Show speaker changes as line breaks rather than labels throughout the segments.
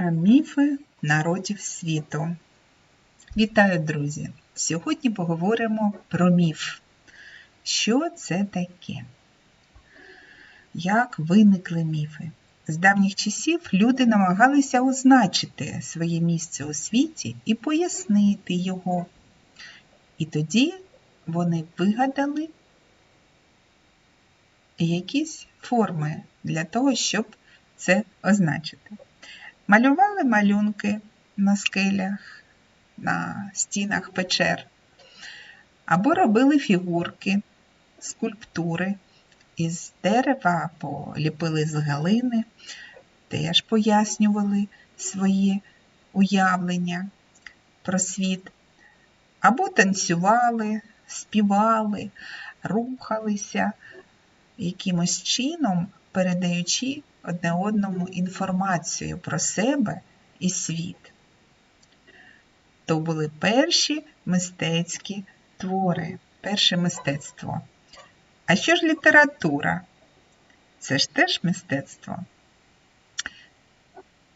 Міфи народів світу. Вітаю, друзі! Сьогодні поговоримо про міф. Що це таке? Як виникли міфи? З давніх часів люди намагалися означити своє місце у світі і пояснити його. І тоді вони вигадали якісь форми для того, щоб це означити. Малювали малюнки на скелях, на стінах печер, або робили фігурки, скульптури із дерева або ліпили з галини, теж пояснювали свої уявлення про світ, або танцювали, співали, рухалися якимось чином, передаючи одне одному інформацію про себе і світ. То були перші мистецькі твори, перше мистецтво. А що ж література? Це ж теж мистецтво.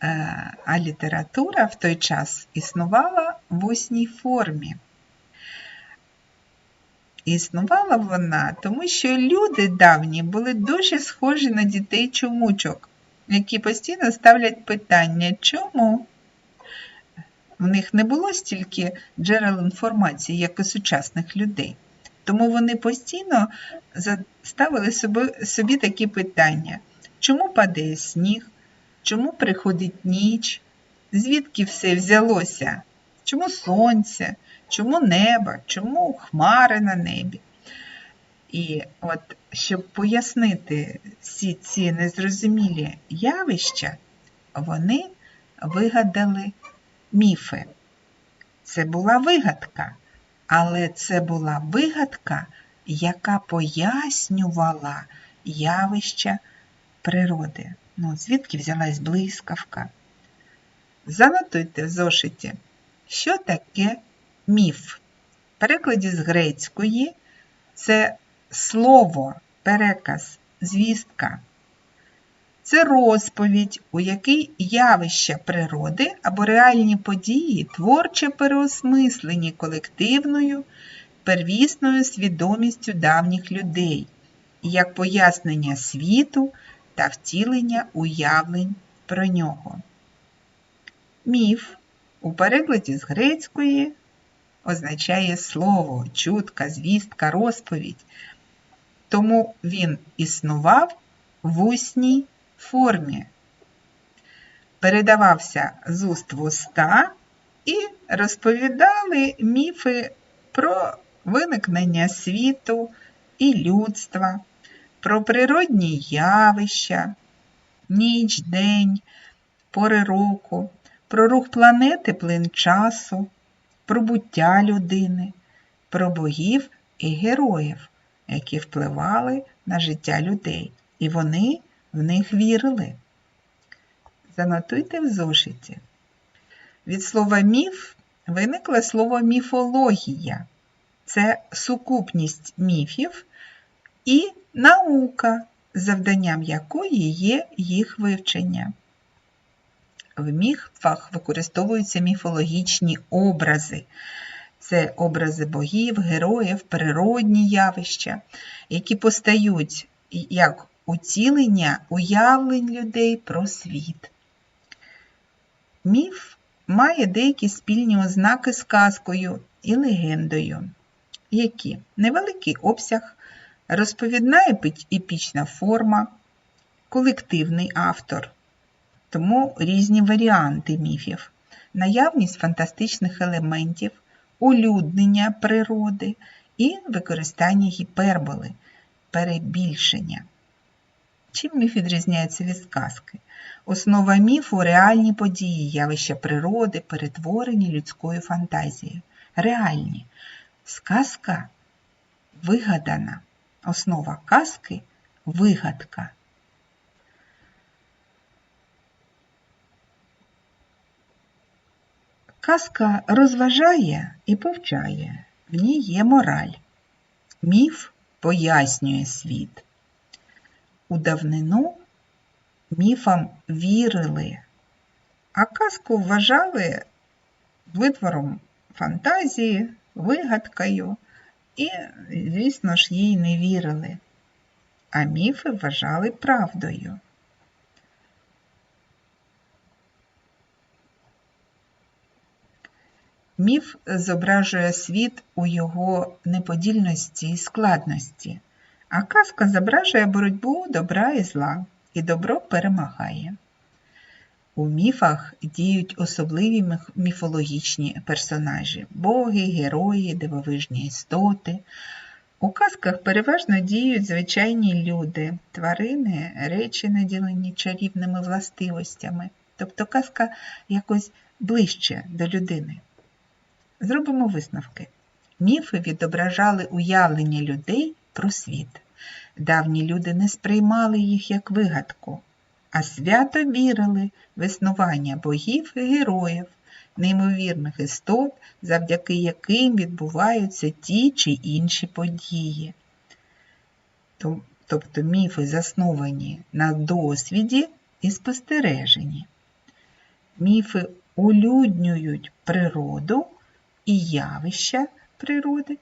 Е, а література в той час існувала в усній формі. Існувала вона, тому що люди давні були дуже схожі на дітей чомучок, які постійно ставлять питання, чому? В них не було стільки джерел інформації, як у сучасних людей. Тому вони постійно ставили собі, собі такі питання: чому падає сніг, чому приходить ніч, звідки все взялося, чому сонце, чому небо, чому хмари на небі. І от, щоб пояснити всі ці незрозумілі явища, вони вигадали міфи. Це була вигадка, але це була вигадка, яка пояснювала явища природи. Ну, звідки взялась блискавка? Занотуйте в зошиті, що таке міф. В перекладі з грецької це слово, переказ, звістка. Це розповідь, у якій явища природи або реальні події творче переосмислені колективною, первісною свідомістю давніх людей, як пояснення світу та втілення уявлень про нього. Міф у перекладі з грецької означає слово, чутка, звістка, розповідь. Тому він існував в усній формі, передавався з уст в уста і розповідали міфи про виникнення світу і людства, про природні явища, ніч, день, пори року, про рух планети плин часу, про буття людини, про богів і героїв, які впливали на життя людей, і вони в них вірили. Занотуйте в зошиті. Від слова міф виникло слово міфологія. Це сукупність міфів і наука, завданням якої є їх вивчення. В міфах використовуються міфологічні образи. Це образи богів, героїв, природні явища, які постають як утілення уявлень людей про світ. Міф має деякі спільні ознаки з казкою і легендою, які невеликий обсяг, розповідна епічна форма, колективний автор, тому різні варіанти міфів, наявність фантастичних елементів, улюднення природи і використання гіперболи, перебільшення. Чим міф відрізняється від сказки? Основа міфу реальні події, явища природи, перетворені людською фантазією. Реальні. Сказка вигадана. Основа казки вигадка. Казка розважає і повчає, в ній є мораль. Міф пояснює світ. У давнину міфам вірили, а казку вважали витвором фантазії, вигадкою і, звісно ж, їй не вірили, а міфи вважали правдою. Міф зображує світ у його неподільності і складності, а казка зображує боротьбу добра і зла, і добро перемагає. У міфах діють особливі міфологічні персонажі боги, герої, дивовижні істоти. У казках переважно діють звичайні люди, тварини, речі, наділені чарівними властивостями. Тобто казка якось ближче до людини. Зробимо висновки. Міфи відображали уявлення людей про світ. Давні люди не сприймали їх як вигадку, а свято вірили в існування богів і героїв, неймовірних істот, завдяки яким відбуваються ті чи інші події. Тобто міфи засновані на досвіді і спостереженні. Міфи улюднюють природу і явища природи,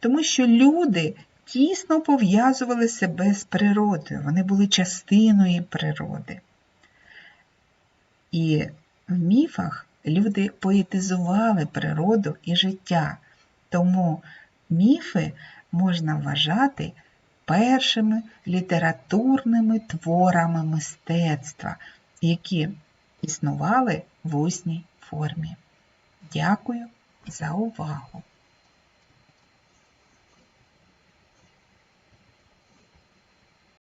тому що люди тісно пов'язували себе з природою, вони були частиною природи. І в міфах люди поетизували природу і життя, тому міфи можна вважати першими літературними творами мистецтва, які існували в усній формі. Дякую за увагу!